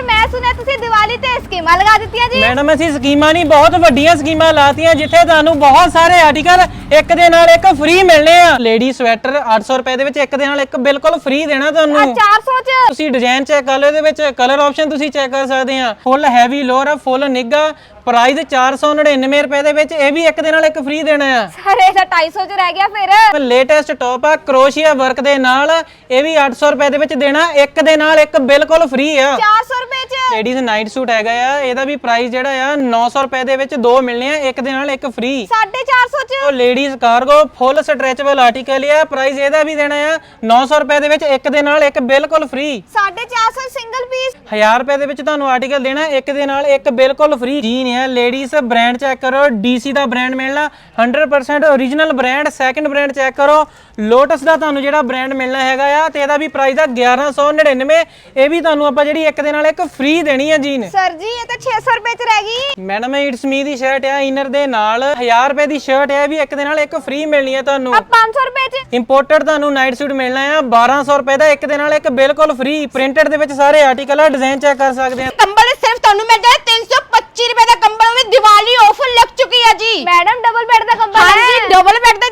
Sir ਮੈਂ ਸੁਣਿਆ ਤੁਸੀਂ ਦੀਵਾਲੀ ਤੇ ਸਕੀਮਾਂ ਲਗਾ ਦਿੱਤੀਆਂ ਜੀ। ਮੈਡਮ, ਅਸੀਂ ਸਕੀਮਾਂ ਨਹੀਂ, ਬਹੁਤ ਵੱਡੀਆਂ ਸਕੀਮਾਂ ਲਾਤੀਆਂ, ਜਿੱਥੇ ਤੁਹਾਨੂੰ ਬਹੁਤ ਸਾਰੇ ਆਰਟੀਕਲ ਇੱਕ ਦੇ ਨਾਲ ਇੱਕ ਫ੍ਰੀ ਮਿਲਣੇ ਆ। ਲੇਡੀ ਸਵੈਟਰ 800 ਰੁਪਏ ਦੇ ਵਿੱਚ ਇੱਕ ਦੇ ਨਾਲ ਇੱਕ ਬਿਲਕੁਲ ਫ੍ਰੀ ਦੇਣਾ ਆ ਤੁਹਾਨੂੰ 400 ਚ। ਤੁਸੀਂ ਡਿਜ਼ਾਈਨ ਚੈੱਕ ਕਰ ਲਓ ਇਹਦੇ ਵਿੱਚ ਕਲਰ ਆਪਸ਼ਨ ਤੁਸੀਂ ਚੈੱਕ ਕਰ ਸਕਦੇ ਆ। ਫੁੱਲ ਹੈਵੀ ਲੋਅਰ ਆ ਫੁੱਲ ਨਿੱਗਾ ਪ੍ਰਾਈਸ 499 ਰੁਪਏ ਦੇ ਵਿੱਚ ਇਹ ਵੀ ਇੱਕ ਦੇ ਨਾਲ ਇੱਕ ਫ੍ਰੀ ਦੇਣਾ ਆ। ਸਰ ਇਹ ਤਾਂ 250 ਚ ਰਹਿ ਗਿਆ ਫਿਰ। ਲੇਟੈਸਟ ਟੌਪ ਆ ਕਰੋਸ਼ੀਆ ਵਰਕ ਦੇ ਨਾਲ ਇਹ ਵੀ 800 ਰੁਪਏ ਦੇ ਵਿੱਚ ਦੇਣਾ ਇੱਕ ਦੇ ਨਾਲ ਇੱਕ ਬਿਲਕੁਲ ਫ੍ਰੀ ਆ। 400 ਰੁਪਏ ਚ। ਲੇਡੀਜ਼ ਨਾਈਟ ਸੂਟ ਹੈਗਾ ਆ ਇਹਦਾ ਵੀ ਪ੍ਰਾਈਸ ਜਿਹੜਾ ਆ 900 ਰੁਪਏ ਦੇ ਵਿੱਚ ਦੋ ਮਿਲਣੇ ਆ ਇੱਕ ਦੇ ਨਾਲ ਇੱਕ ਫ੍ਰੀ 450 ਚ। ਉਹ ladies cargo full stretchable article ਆ ਪ੍ਰਾਈਸ ਇਹਦਾ ਵੀ ਦੇਣਾ ਆ। 900 ਰੁਪਏ ਦੇ ਵਿੱਚ ਇੱਕ ਦੇ ਨਾਲ ਇੱਕ ਬਿਲਕੁਲ ਫ੍ਰੀ 450 ਸਿੰਗਲ ਪੀਸ 1000 ਰੁਪਏ ਦੇ ਵਿੱਚ ਤੁਹਾਨੂੰ ਆਰਟੀਕਲ ਦੇਣਾ ਇੱਕ ਦੇ ਨਾਲ ਇੱਕ ਬਿਲਕੁਲ ਫ੍ਰੀ ਜੀਨ ਹੈ। ਲੇਡੀਜ਼ ਬ੍ਰਾਂਡ ਚੈੱਕ ਕਰੋ। ਡੀਸੀ ਦਾ ਬ੍ਰਾਂਡ ਮਿਲਣਾ। 100% original brand second brand check ਕਰੋ। ਲੋਟਸ ਦਾ ਤੁਹਾਨੂੰ ਜਿਹੜਾ ਬ੍ਰਾਂਡ ਮਿਲਣਾ ਹੈਗਾ ਆ ਤੇ ਇਹਦਾ ਵੀ ਪ੍ਰਾਈਸ ਆ 1199 ਇਹ ਵੀ ਤੁਹਾਨੂੰ ਆਪਾਂ ਜਿਹੜੀ ਇੱਕ ਦੇ ਨਾਲ ਇੱਕ ਫ੍ਰੀ ਦੇਣੀ ਹੈ ਜੀਨ। ਸਰ ਜੀ ਇਹ ਤਾਂ 600 ਰੁਪਏ ਚ ਰਹਿ ਗਈ। ਮੈਡਮ ਇਟਸ ਮੀ ਦੀ ਸ਼ਰਟ ਆ ਇਨਰ ਦੇ ਨਾਲ 1000 ਰੁਪਏ ਦੀ ਸ਼ਰਟ ਹੈ ਇਹ ਵੀ ਇੱਕ ਦੇ ਨਾਲ ਇੱਕ ਫ੍ਰੀ ਮਿਲਣੀ ਹੈ ਤੁਹਾਨੂੰ। ਆ 500 ਰੁਪਏ ਚ। ਇੰਪੋਰਟਡ ਤੁਹਾਨੂੰ ਨਾਈਟ ਸੂਟ ਮਿਲਣਾ ਆ 1200 ਰੁਪਏ ਦਾ ਇੱਕ ਦੇ ਨਾਲ ਇੱਕ ਬਿਲਕੁਲ ਫ੍ਰੀ ਪ੍ਰਿੰਟਡ ਦੇ ਵਿੱਚ ਸਾਰੇ ਆਰਟੀਕਲ ਆ ਡਿਜ਼ਾਈਨ ਚੈੱਕ ਕਰ ਸਕਦੇ ਆ। ਕੰਬਲ ਸਿਰਫ ਤੁਹਾਨੂੰ ਮਿਲ ਜਾਏ 325 ਰੁਪਏ ਦਾ ਕੰਬਲ। ਵੀ ਦੀਵਾਲੀ ਆਫਰ ਲੱਗ ਚੁੱਕੀ ਹੈ ਜੀ। ਮੈਡਮ ਡਬਲ ਬੈੱਡ ਦਾ ਕੰਬਲ ਹਾਂਜੀ ਹੈ। ਡਬਲ ਬੈੱਡ ਦੇ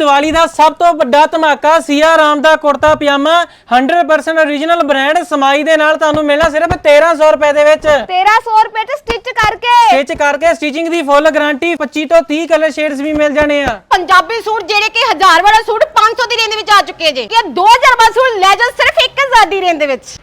ਦੀਵਾਲੀ ਦਾ ਸਭ ਤੋਂ ਵੱਡਾ ਧਮਾਕਾ ਸੀਆ ਰਾਮ ਦਾ ਕੁੜਤਾ ਪਜਾਮਾ 100% origignal ਬ੍ਰਾਂਡ ਸਮਾਈ ਦੇ ਨਾਲ ਤੁਹਾਨੂੰ ਮਿਲਣਾ ਸਿਰਫ 1300 ਰੁਪਏ ਦੇ ਵਿੱਚ। 1300 ਰੁਪਏ ਚ ਸਟਿਚ ਕਰਕੇ। ਸਟਿਚ ਕਰਕੇ ਸਟਿਚਿੰਗ ਦੀ ਫੁੱਲ ਗਾਰੰਟੀ 25 ਤੋਂ 30 ਕਲਰ ਸ਼ੇਡਸ ਵੀ ਮਿਲ ਜਾਣੇ ਆ। ਪੰਜਾਬੀ ਸੂਟ ਜਿਹੜੇ ਕਿ 1000 ਵਾਲਾ ਸੂਟ 500 ਦੀ ਰੇਂਜ ਵਿੱਚ ਆ ਚੁੱਕੇ ਜੇ। ਇਹ 2000 ਵਾਲਾ ਸੂਟ ਲੈ ਜਾਓ ਸਿਰਫ 1000 ਦੀ ਰੇਂਜ ਦੇ ਵਿੱਚ।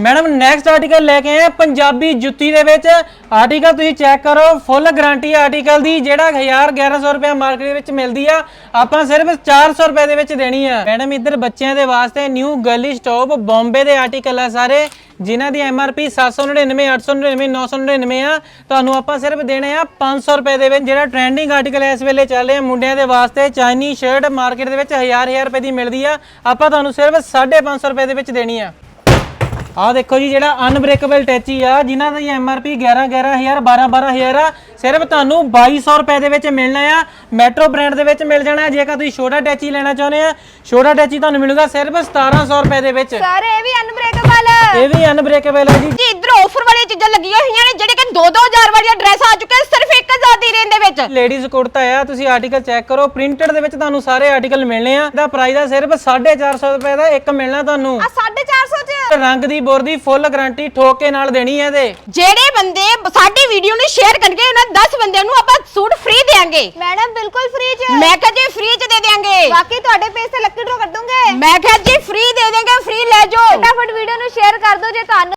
ਮੈਡਮ ਨੈਕਸਟ ਆਰਟੀਕਲ ਲੈ ਕੇ ਆਏ ਆ ਪੰਜਾਬੀ ਜੁੱਤੀ ਦੇ ਵਿੱਚ। ਆਰਟੀਕਲ ਤੁਸੀਂ ਚੈੱਕ ਕਰੋ ਫੁੱਲ ਗਾਰੰਟੀ ਆਰਟੀਕਲ ਦੀ, ਜਿਹੜਾ 1000 1100 ਰੁਪਏ ਮਾਰਕੀਟ ਦੇ ਵਿੱਚ ਮਿਲਦੀ ਆ, ਆਪਾਂ ਸਿਰਫ 400 ਰੁਪਏ ਦੇ ਵਿੱਚ ਦੇਣੀ ਆ। ਮੈਡਮ, ਇੱਧਰ ਬੱਚਿਆਂ ਦੇ ਵਾਸਤੇ ਨਿਊ ਗਰਲਿਸ਼ ਟੌਪ ਬੰਬੇ ਦੇ ਆਰਟੀਕਲ ਆ ਸਾਰੇ, ਜਿਨ੍ਹਾਂ ਦੀ MRP 799 899 999 ਆ। ਤੁਹਾਨੂੰ ਆਪਾਂ ਸਿਰਫ ਦੇਣੇ ਆ 500 ਰੁਪਏ ਦੇ ਵਿੱਚ, ਜਿਹੜਾ ਟ੍ਰੈਂਡਿੰਗ ਆਰਟੀਕਲ ਇਸ ਵੇਲੇ ਚੱਲ ਰਿਹਾ ਮੁੰਡਿਆਂ ਦੇ ਵਾਸਤੇ ਚਾਈਨੀ ਸ਼ਰਟ ਮਾਰਕੀਟ ਦੇ ਵਿੱਚ 1000 1000 ਰੁਪਏ ਦੀ ਮਿਲਦੀ ਆ। ਆਪਾਂ ਤੁਹਾਨੂੰ ਸਿਰਫ 550 ਰੁਪਏ ਦੇ ਵਿੱਚ ਦੇਣੀ ਆ। ਆਹ ਦੇਖੋ ਜੀ ਜਿਹੜਾ ਅਨਬ੍ਰੇਕੇਬਲ ਟੈਚੀ ਆ ਜਿਨ੍ਹਾਂ ਦੀ ਐਮਆਰਪੀ 11 11000 12 12000 ਆ ਸਿਰਫ ਤੁਹਾਨੂੰ 2200 ਰੁਪਏ ਦੇ ਵਿੱਚ ਮਿਲਣਾ ਆ। ਮੈਟਰੋ ਬ੍ਰਾਂਡ ਦੇ ਵਿੱਚ ਮਿਲ ਜਾਣਾ ਹੈ। ਜੇਕਰ ਤੁਸੀਂ ਛੋਟਾ ਟੈਚੀ ਲੈਣਾ ਚਾਹੁੰਦੇ ਆ ਛੋਟਾ ਟੈਚੀ ਤੁਹਾਨੂੰ ਮਿਲੂਗਾ ਸਿਰਫ 1700 ਰੁਪਏ ਦੇ ਵਿੱਚ। ਸਰ ਇਹ ਵੀ ਅਨਬ੍ਰੇਕੇਬਲ ਇਹ ਵੀ ਅਨਬ੍ਰੇਕੇਬਲ ਹੈ ਜੀ। ਜੀ ਇਧਰ ਆਫਰ ਵਾਲੀਆਂ ਚੀਜ਼ਾਂ ਲੱਗੀਆਂ ਹੋਈਆਂ ਨੇ ਜਿਹੜੇ ਕਿ 2-2000 ਵਾਲੀਆਂ ਡਰੈਸ ਆ ਚੁੱਕੀਆਂ ਸਿਰਫ 1000 ਦੀ ਰੇਂਜ ਦੇ ਵਿੱਚ। ਲੇਡੀਜ਼ ਕੁੜਤਾ ਆ ਤੁਸੀਂ ਆਰਟੀਕਲ ਚੈੱਕ ਕਰੋ ਪ੍ਰਿੰਟਡ ਦੇ ਵਿੱਚ ਤੁਹਾਨੂੰ ਸਾਰੇ ਆਰਟੀਕਲ ਮਿਲਣੇ ਆ। ਇਹਦਾ ਪ੍ਰਾਈਸ ਆ ਸਿਰਫ 450 ਰੁਪਏ ਦਾ ਇੱਕ ਮਿਲਣਾ ਤੁਹਾਨੂੰ। ਆ 450 ਚ ਰੰਗ ਦੀ ਬੋਰ ਦੀ ਫੁੱਲ ਗਾਰੰਟੀ ਠੋਕ ਨਾਲ ਦੇਣੀ ਹੈ ਇਹਦੇ। ਜਿਹੜੇ ਬੰਦੇ ਸਾਡੀ ਵੀਡੀਓ ਨੂੰ ਸ਼ੇਅਰ ਕਰਨਗੇ ਉਹਨਾਂ 10 ਬੰਦਿਆਂ ਨੂੰ ਆਪਾਂ ਸੂਟ ਫ੍ਰੀ ਦੇਾਂਗੇ ਮੈਡਮ ਬਿਲਕੁਲ ਫ੍ਰੀ ਚ। ਮੈਂ ਕਿਹਾ ਜੀ ਫ੍ਰੀ ਚ ਦੇ ਦੇਾਂਗੇ ਬਾਕੀ ਤੁਹਾਡੇ ਪੇਜ ਤੇ ਲੱਕੀ ਡਰਾ ਕਰ ਦੂੰਗੇ ਮੈਂ ਕਿਹਾ ਜੀ ਫ੍ਰੀ ਦੇ ਦੇਂਗੇ ਫ੍ਰੀ ਲੈ ਜਾਓ। ਫਟਾਫਟ ਵੀਡੀਓ ਨੂੰ ਸ਼ੇਅਰ ਕਰ ਦਿਓ ਜੇ ਤੁਹਾਨੂੰ